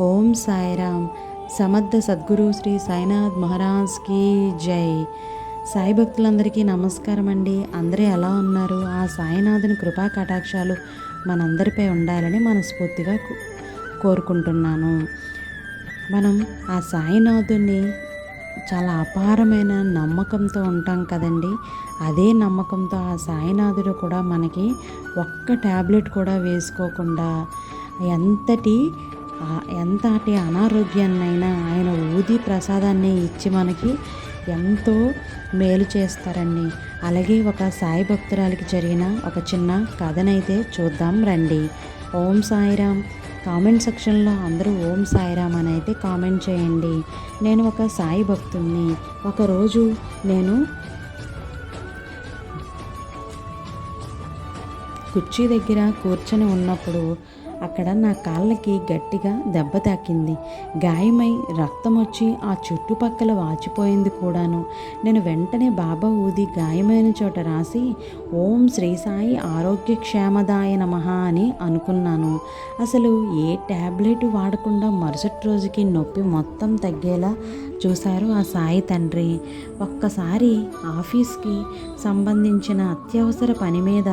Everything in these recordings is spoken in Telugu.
ఓం సాయిరామ్. సమర్థ సద్గురు శ్రీ సాయినాథ్ మహారాజ్కి జై. సాయి భక్తులందరికీ నమస్కారం అండి అందరూ ఎలా ఉన్నారు? ఆ సాయినాథుని కృపా కటాక్షాలు మనందరిపై ఉండాలని మనస్ఫూర్తిగా కోరుకుంటున్నాను. మనం ఆ సాయినాథుని చాలా అపారమైన నమ్మకంతో ఉంటాం కదండి. అదే నమ్మకంతో ఆ సాయినాథుడు కూడా మనకి ఒక్క ట్యాబ్లెట్ కూడా వేసుకోకుండా ఎంతటి ఎంతటి అనారోగ్యాన్నైనా ఆయన ఊది ప్రసాదాన్ని ఇచ్చి మనకి ఎంతో మేలు చేస్తారండి. అలాగే ఒక సాయి భక్తురాలికి జరిగిన ఒక చిన్న కథనైతే చూద్దాం రండి. ఓం సాయిరామ్. కామెంట్ సెక్షన్లో అందరూ ఓం సాయిరామ్ అని అయితే కామెంట్ చేయండి. నేను ఒక సాయి భక్తుడిని ఒకరోజు నేను కుర్చీ దగ్గర కూర్చొని ఉన్నప్పుడు అక్కడ నా కాళ్ళకి గట్టిగా దెబ్బ తాకింది. గాయమై రక్తం వచ్చి ఆ చుట్టుపక్కల వాచిపోయింది కూడాను. నేను వెంటనే బాబా ఊది గాయమైన చోట రాసి ఓం శ్రీ సాయి ఆరోగ్య క్షేమదాయ నమః అని అనుకున్నాను. అసలు ఏ ట్యాబ్లెట్ వాడకుండా మరుసటి రోజుకి నొప్పి మొత్తం తగ్గేలా చూశారు ఆ సాయి తండ్రి. ఒక్కసారి ఆఫీస్కి సంబంధించిన అత్యవసర పని మీద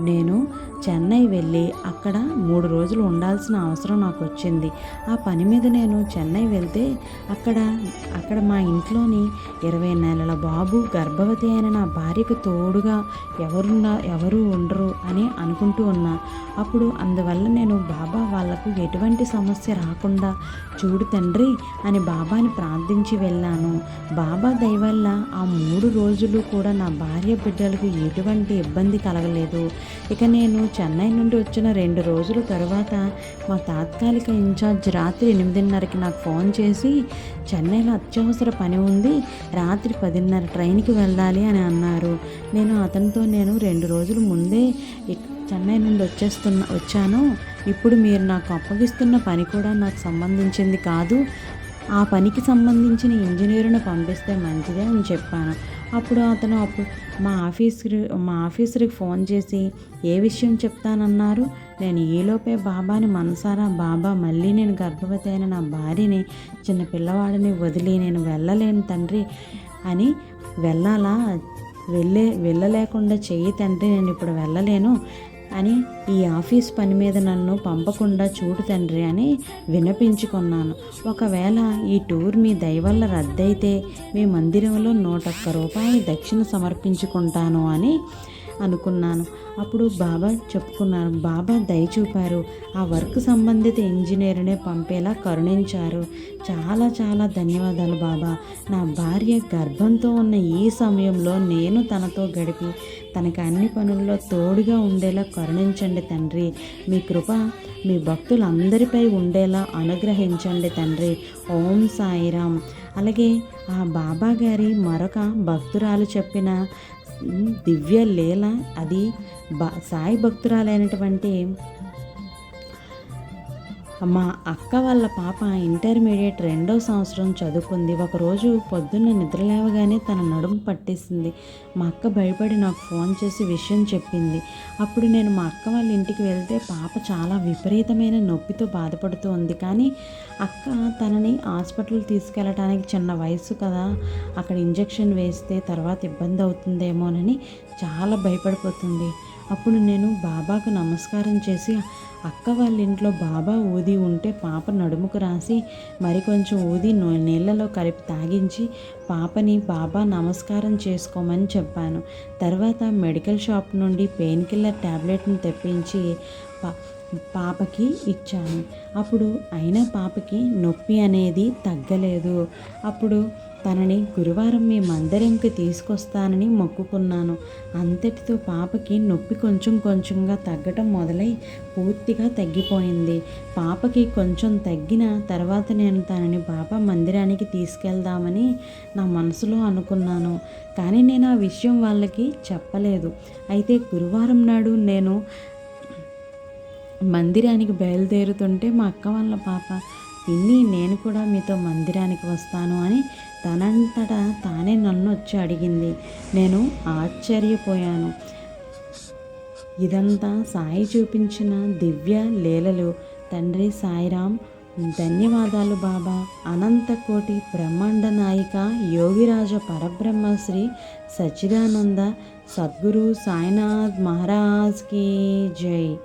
నేను చెన్నై వెళ్ళి అక్కడ మూడు రోజులు రోజులు ఉండాల్సిన అవసరం నాకు వచ్చింది ఆ పని మీద నేను చెన్నై వెళ్తే అక్కడ అక్కడ మా ఇంట్లోని ఇరవై నెలల బాబు గర్భవతి అయిన నా భార్యకు తోడుగా ఎవరున్నా ఎవరు ఉండరు అని అనుకుంటూ ఉన్నా. అప్పుడు అందువల్ల నేను బాబా వాళ్ళకు ఎటువంటి సమస్య రాకుండా చూడు తండ్రి అని బాబాని ప్రార్థించి వెళ్ళాను. బాబా దయవల్ల ఆ మూడు రోజులు కూడా నా భార్య బిడ్డలకు ఎటువంటి ఇబ్బంది కలగలేదు. ఇక నేను చెన్నై నుండి వచ్చిన రెండు రోజుల తర్వాత తర్వాత మా తాత్కాలిక ఇన్ఛార్జ్ రాత్రి ఎనిమిదిన్నరకి నాకు ఫోన్ చేసి చెన్నైలో అత్యవసర పని ఉంది రాత్రి పదిన్నర ట్రైన్కి వెళ్ళాలి అని అన్నారు. నేను అతనితో నేను రెండు రోజుల ముందే చెన్నై నుండి వచ్చేస్తున్న వచ్చాను. ఇప్పుడు మీరు నాకు అప్పగిస్తున్న పని కూడా నాకు సంబంధించింది కాదు. ఆ పనికి సంబంధించిన ఇంజనీరును పంపిస్తే మంచిదే అని చెప్పాను. అప్పుడు అతను అప్పుడు మా ఆఫీసర్ మా ఆఫీసర్కి ఫోన్ చేసి ఏ విషయం చెప్తానన్నారు? నేను ఈలోపే బాబాని మనసారా? బాబా మళ్ళీ నేను గర్భవతి అయిన నా భార్యని చిన్న పిల్లవాడిని వదిలి నేను వెళ్ళలేను తండ్రి అని వెళ్ళాలా? వెళ్ళే వెళ్ళలేకుండా చెయ్యి తండ్రి నేను ఇప్పుడు వెళ్ళలేను. అని ఈ ఆఫీస్ పని మీద నన్ను పంపకుండా చూడు తండ్రి అని వినపించుకున్నాను. ఒకవేళ ఈ టూర్ మీ దయవల్ల రద్దయితే మీ మందిరంలో నూట ఒక్క రూపాయలు దక్షిణ సమర్పించుకుంటాను అని అనుకున్నాను. అప్పుడు బాబా చెప్పుకున్నారు బాబా దయ చూపారు. ఆ వర్క్ సంబంధిత ఇంజనీర్నే పంపేలా కరుణించారు. చాలా చాలా ధన్యవాదాలు బాబా. నా భార్య గర్భంతో ఉన్న ఈ సమయంలో నేను తనతో గడిపి తనకి అన్ని పనుల్లో తోడుగా ఉండేలా కరుణించండి తండ్రి. మీ కృప మీ భక్తులందరిపై ఉండేలా అనుగ్రహించండి తండ్రి. ఓం సాయిరామ్. అలాగే ఆ బాబా గారి మరొక భక్తురాలు చెప్పిన దివ్య లీల అది బా సాయి భక్తురాలైనటువంటి మా అక్క వాళ్ళ పాప ఇంటర్మీడియట్ రెండో సంవత్సరం చదువుకుంది. ఒకరోజు పొద్దున్న నిద్రలేవగానే తన నడుము పట్టేసింది. మా అక్క భయపడి నాకు ఫోన్ చేసి విషయం చెప్పింది. అప్పుడు నేను మా అక్క వాళ్ళ ఇంటికి వెళ్తే పాప చాలా విపరీతమైన నొప్పితో బాధపడుతూ ఉంది. కానీ అక్క తనని హాస్పిటల్ తీసుకెళ్ళటానికి చిన్న వయసు కదా. అక్కడ ఇంజెక్షన్ వేస్తే తర్వాత ఇబ్బంది అవుతుందేమోనని చాలా భయపడిపోతుంది. అప్పుడు నేను బాబాకు నమస్కారం చేసి అక్క వాళ్ళ ఇంట్లో బాబా ఊది ఉంటే పాప నడుముకు రాసి మరి కొంచెం ఊది నీళ్ళలో కలిపి తాగించి పాపని బాబా నమస్కారం చేసుకోమని చెప్పాను. తర్వాత మెడికల్ షాప్ నుండి పెయిన్ కిల్లర్ ట్యాబ్లెట్ని తెప్పించి పా- పాపకి ఇచ్చాను. అప్పుడు అయినా పాపకి నొప్పి అనేది తగ్గలేదు. అప్పుడు తనని గురువారం మీ మందిరంకి తీసుకొస్తానని మొక్కుకున్నాను. అంతటితో పాపకి నొప్పి కొంచెం కొంచెంగా తగ్గటం మొదలై పూర్తిగా తగ్గిపోయింది. పాపకి కొంచెం తగ్గిన తర్వాత నేను తనని బాబా మందిరానికి తీసుకెళ్దామని నా మనసులో అనుకున్నాను. కానీ నేను ఆ విషయం వాళ్ళకి చెప్పలేదు. అయితే గురువారం నాడు నేను మందిరానికి బయలుదేరుతుంటే మా అక్క వాళ్ళ పాప పిన్ని నేను కూడా మీతో మందిరానికి వస్తాను అని తనంతటా తానే నన్ను వచ్చి అడిగింది. నేను ఆశ్చర్యపోయాను. ఇదంతా సాయి చూపించిన దివ్య లీలలు. తండ్రి సాయిరామ్ ధన్యవాదాలు బాబా. అనంతకోటి బ్రహ్మాండ నాయిక యోగిరాజ పరబ్రహ్మ శ్రీ సచ్చిదానంద సద్గురు సాయినాథ్ మహారాజ్కి జై.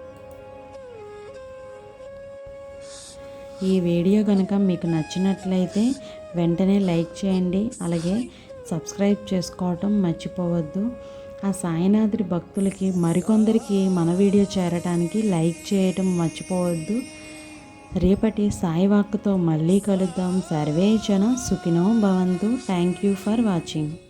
ఈ వీడియో కనుక మీకు నచ్చినట్లయితే వెంటనే లైక్ చేయండి. అలాగే సబ్స్క్రైబ్ చేసుకోవటం మర్చిపోవద్దు. ఆ సాయినాథుడి భక్తులకి మరికొందరికి మన వీడియో చేరటానికి లైక్ చేయటం మర్చిపోవద్దు. రేపటి సాయివాక్తో మళ్ళీ కలుద్దాం. సర్వే జన సుఖినో భవంతు. Thank you for watching.